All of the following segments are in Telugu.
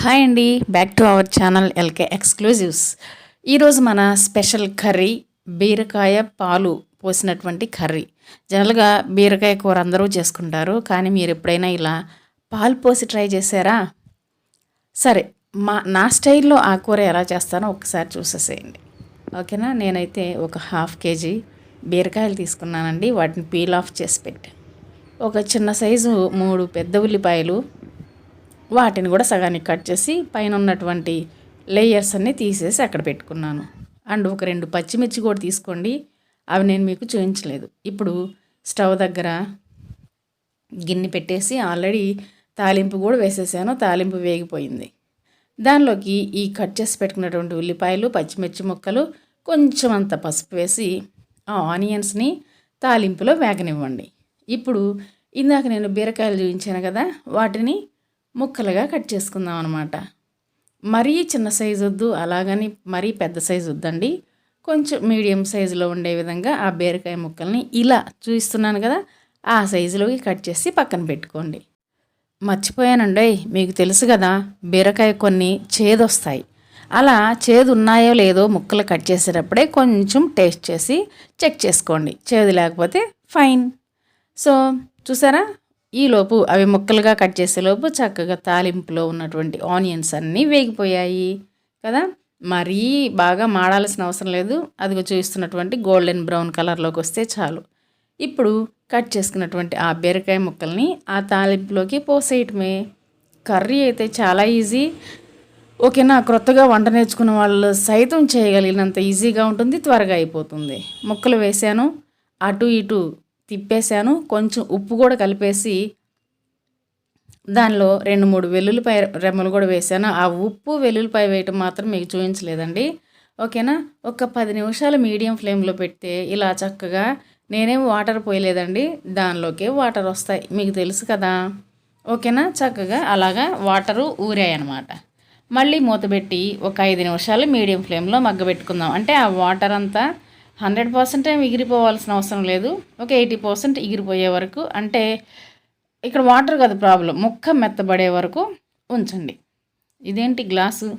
హాయ్ అండి. Back to our channel LK exclusives ఈరోజు మన స్పెషల్ కర్రీ బీరకాయ పాలు పోసినటువంటి కర్రీ. జనరల్గా బీరకాయ కూర అందరూ చేసుకుంటారు కానీ మీరు ఎప్పుడైనా ఇలా పాలు పోసి ట్రై చేశారా? సరే మా నా స్టైల్లో ఆ కూర ఎలా చేస్తానో ఒకసారి చూసేసేయండి. ఓకేనా? నేనైతే ఒక హాఫ్ కేజీ బీరకాయలు తీసుకున్నానండి. వాటిని పీల్ ఆఫ్ చేసి పెట్టాను ఒక చిన్న సైజు మూడు పెద్ద ఉల్లిపాయలు వాటిని కూడా సగానికి కట్ చేసి పైన ఉన్నటువంటి లేయర్స్ అన్నీ తీసేసి అక్కడ పెట్టుకున్నాను. అండ్ ఒక రెండు పచ్చిమిర్చి కూడా తీసుకోండి. అవి నేను మీకు చూపించలేదు. ఇప్పుడు స్టవ్ దగ్గర గిన్నె పెట్టేసి ఆల్రెడీ తాలింపు కూడా వేసేసాను. తాలింపు వేగిపోయింది. దానిలోకి ఈ కట్ చేసి పెట్టుకున్నటువంటి ఉల్లిపాయలు పచ్చిమిర్చి ముక్కలు కొంచెం అంత పసుపు వేసి ఆ ఆనియన్స్ని తాలింపులో వేగనివ్వండి. ఇప్పుడు ఇందాక నేను బీరకాయలు చూపించాను కదా వాటిని ముక్కలుగా కట్ చేసుకుందాం అనమాట మరీ చిన్న సైజు వద్దు అలాగని మరీ పెద్ద సైజు వద్దండి. కొంచెం మీడియం సైజులో ఉండే విధంగా ఆ బీరకాయ ముక్కల్ని ఇలా చూపిస్తున్నాను కదా ఆ సైజులోకి కట్ చేసి పక్కన పెట్టుకోండి. మర్చిపోయానండి మీకు తెలుసు కదా బీరకాయ కొన్ని చేదొస్తాయి. అలా చేదు ఉన్నాయో లేదో ముక్కలు కట్ చేసేటప్పుడే కొంచెం టేస్ట్ చేసి చెక్ చేసుకోండి. చేదు లేకపోతే ఫైన్. సో చూసారా? ఈలోపు అవి ముక్కలుగా కట్ చేసేలోపు చక్కగా తాలింపులో ఉన్నటువంటి ఆనియన్స్ అన్నీ వేగిపోయాయి కదా? మరీ బాగా మాడాల్సిన అవసరం లేదు. అది చూస్తున్నటువంటి గోల్డెన్ బ్రౌన్ కలర్లోకి వస్తే చాలు. ఇప్పుడు కట్ చేసుకున్నటువంటి ఆ బీరకాయ ముక్కల్ని ఆ తాలింపులోకి పోసేయటమే. కర్రీ అయితే చాలా ఈజీ. ఓకేనా? క్రొత్తగా వంట నేర్చుకున్న వాళ్ళు సైతం చేయగలిగినంత ఈజీగా ఉంటుంది త్వరగా అయిపోతుంది. ముక్కలు వేసాను అటు ఇటు తిప్పేశాను. కొంచెం ఉప్పు కూడా కలిపేసి దానిలో రెండు మూడు వెల్లుల్లిపాయ రెమ్మలు కూడా వేసాను ఆ ఉప్పు వెల్లుల్లిపాయ వేయటం మాత్రం మీకు చూపించలేదండి. ఓకేనా? ఒక పది నిమిషాలు మీడియం ఫ్లేమ్లో పెడితే ఇలా చక్కగా నేనేం వాటర్ పోయలేదండి. దానిలోకే వాటర్ వస్తాయి. మీకు తెలుసు కదా? ఓకేనా? చక్కగా అలాగా వాటరు ఊరాయి అనమాట మళ్ళీ మూతబెట్టి ఒక ఐదు నిమిషాలు మీడియం ఫ్లేమ్లో మగ్గబెట్టుకుందాం. అంటే ఆ వాటర్ అంతా హండ్రెడ్ పర్సెంట్ ఏమి ఎగిరిపోవాల్సిన అవసరం లేదు. ఒక ఎయిటీ పర్సెంట్ ఎగిరిపోయే వరకు అంటే ఇక్కడ వాటర్ కాదు ప్రాబ్లం ముక్క మెత్తబడే వరకు ఉంచండి. ఇదేంటి గ్లాసు?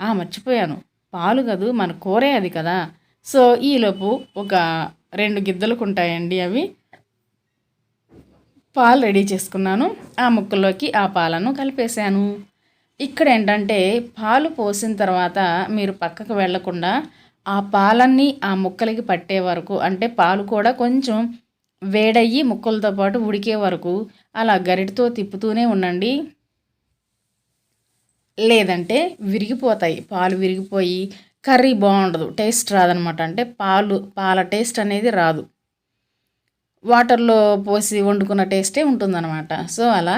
ఆ మర్చిపోయాను. పాలు కాదు మన కూరే అది కదా. సో ఈలోపు ఒక రెండు గిద్దలకు ఉంటాయండి అవి. పాలు రెడీ చేసుకున్నాను. ఆ ముక్కల్లోకి ఆ పాలను కలిపేశాను. ఇక్కడ ఏంటంటే పాలు పోసిన తర్వాత మీరు పక్కకు వెళ్ళకుండా ఆ పాలన్నీ ఆ ముక్కలకి పట్టే వరకు అంటే పాలు కూడా కొంచెం వేడయ్యి ముక్కలతో పాటు ఉడికే వరకు అలా గరిటతో తిప్పుతూనే ఉండండి. లేదంటే విరిగిపోతాయి. పాలు విరిగిపోయి కర్రీ బాగుండదు టేస్ట్ రాదనమాట. అంటే పాలు పాల టేస్ట్ అనేది రాదు. వాటర్లో పోసి వండుకున్న టేస్టే ఉంటుందన్నమాట సో అలా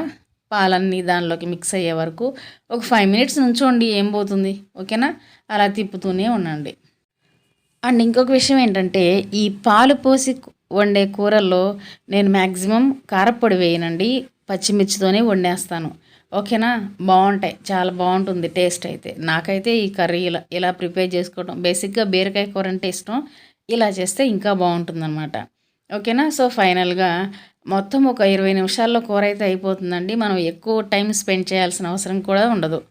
పాలన్నీ దానిలోకి మిక్స్ అయ్యే వరకు ఒక ఫైవ్ మినిట్స్ నుంచోండి ఏం పోతుంది? ఓకేనా? అలా తిప్పుతూనే ఉండండి. అండ్ ఇంకొక విషయం ఏంటంటే ఈ పాలు పోసి వండే కూరల్లో నేను మ్యాక్సిమం కారపొడి వేయనండి పచ్చిమిర్చితోనే వండేస్తాను. ఓకేనా? బాగుంటాయి. చాలా బాగుంటుంది టేస్ట్ అయితే. నాకైతే ఈ కర్రీ ఇలా ఇలా ప్రిపేర్ చేసుకోవడం బేసిక్గా బీరకాయ కూర అంటే ఇష్టం. ఇలా చేస్తే ఇంకా బాగుంటుందన్నమాట. ఓకేనా? సో ఫైనల్గా మొత్తం ఒక ఇరవై నిమిషాల్లో కూర అయితే అయిపోతుందండి. మనం ఎక్కువ టైం స్పెండ్ చేయాల్సిన అవసరం కూడా ఉండదు.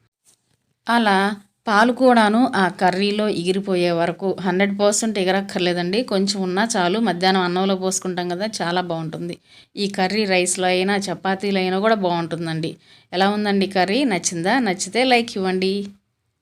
అలా పాలు కూడాను ఆ కర్రీలో ఎగిరిపోయే వరకు హండ్రెడ్ పర్సెంట్ ఎగరక్కర్లేదండి. కొంచెం ఉన్నా చాలు. మధ్యాహ్నం అన్నంలో పోసుకుంటాం కదా చాలా బాగుంటుంది. ఈ కర్రీ రైస్లో అయినా చపాతీలో అయినా కూడా బాగుంటుందండి. ఎలా ఉందండి కర్రీ? నచ్చిందా? నచ్చితే లైక్ ఇవ్వండి.